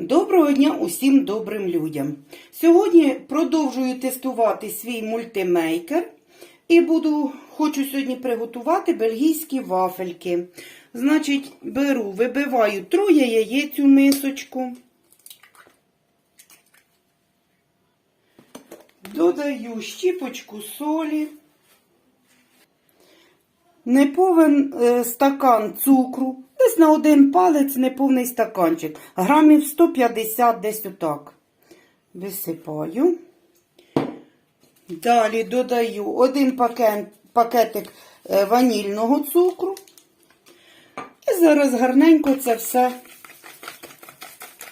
Доброго дня усім добрим людям. Сьогодні продовжую тестувати свій мультимейкер і буду, хочу сьогодні приготувати бельгійські вафельки. Значить, беру, вибиваю троє яєць у мисочку. Додаю щіпочку солі. Неповен е, стакан цукру, десь на один палець неповний стаканчик, грамів 150 десь отак. Висипаю. Далі додаю один пакет, пакетик е, ванільного цукру. І зараз гарненько це все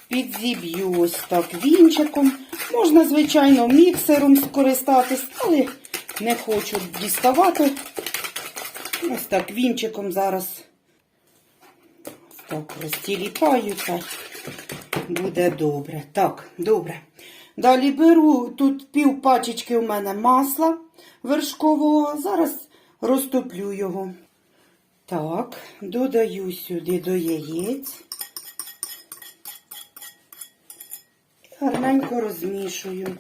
підзіб'ю ось так вінчиком. Можна, звичайно, міксером скористатись, але не хочу діставати. Ось так вінчиком зараз ось так розтіліпаю, буде добре. Так, добре. Далі беру тут пів пачечки у мене масла вершкового. Зараз розтоплю його. Так, додаю сюди до яєць. Гарненько розмішую.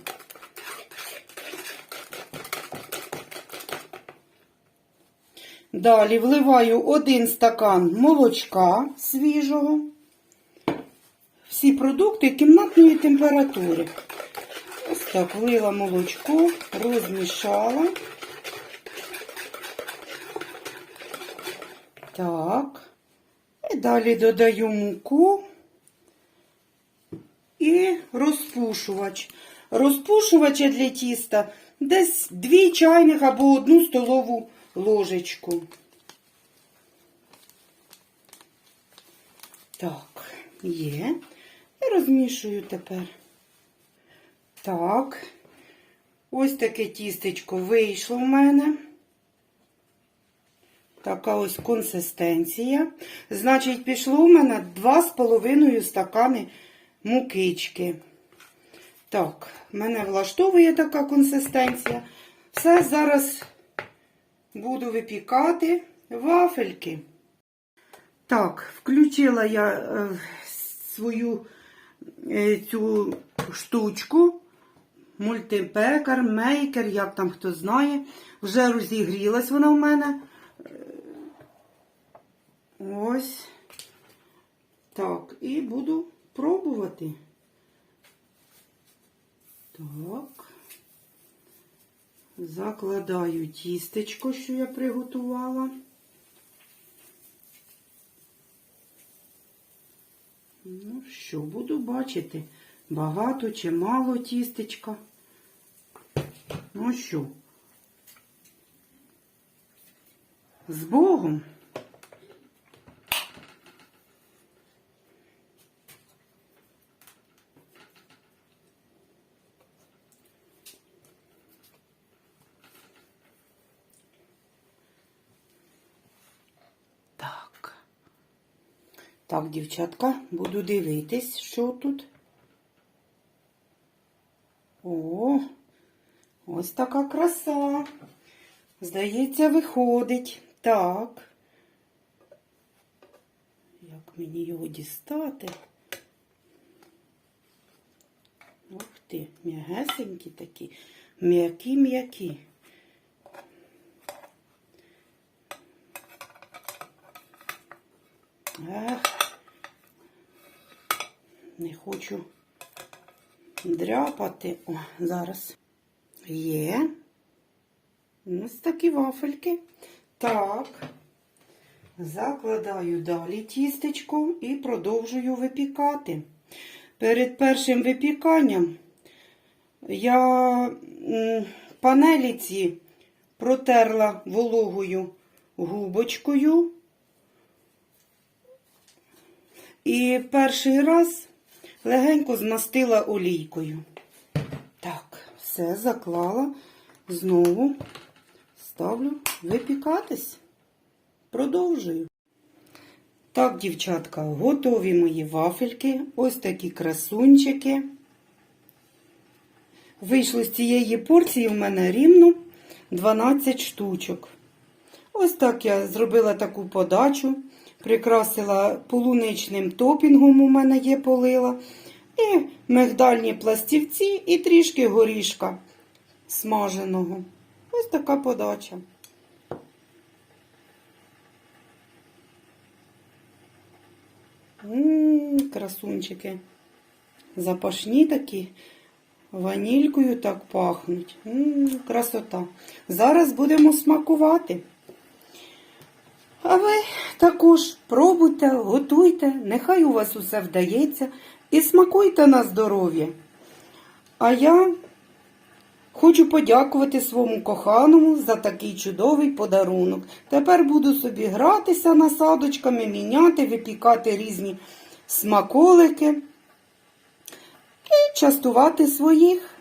Далі вливаю один стакан молочка свіжого. Всі продукти кімнатної температури. Ось так влила молочко, розмішала. Так. І далі додаю муку і розпушувач. Розпушувач для тіста десь 2 чайних або одну столову ложечку. Так, є. І розмішую тепер. Так, ось таке тістечко вийшло в мене. Така ось консистенція. Значить, пішло у мене 2,5 стакани мукички. Так, мене влаштовує така консистенція. Все зараз буду випікати вафельки. Так, включила я е, свою е, цю штучку, мультипекар, мейкер, як там хто знає. Вже розігрілась вона в мене. Ось. Так, і буду пробувати. Так. Закладаю тістечко, що я приготувала. Ну що, буду бачити, багато чи мало тістечка. Ну що, з Богом. Так. Так, дівчатка, буду дивитись, що тут. О, ось така краса. Здається, виходить. Так. Як мені його дістати? Ух ти, м'ягесенькі такі, м'які-м'які. Ех, не хочу дряпати. О, зараз є. Ось такі вафельки. Так, закладаю далі тістечко і продовжую випікати. Перед першим випіканням я панелі ці протерла вологою губочкою. І перший раз легенько змастила олійкою. Так, все заклала. Знову ставлю випікатись. Продовжую. Так, дівчатка, готові мої вафельки. Ось такі красунчики. Вийшло з цієї порції в мене рівно 12 штучок. Ось так я зробила таку подачу, прикрасила полуничним топінгом, у мене є полила. і мигдальні пластівці, і трішки горішка смаженого. Ось така подача. Ммм, красунчики. Запашні такі, ванількою так пахнуть. Ммм, красота. Зараз будемо смакувати. А ви також пробуйте, готуйте, нехай у вас усе вдається і смакуйте на здоров'я. А я хочу подякувати своєму коханому за такий чудовий подарунок. Тепер буду собі гратися насадочками, міняти, випікати різні смаколики і частувати своїх.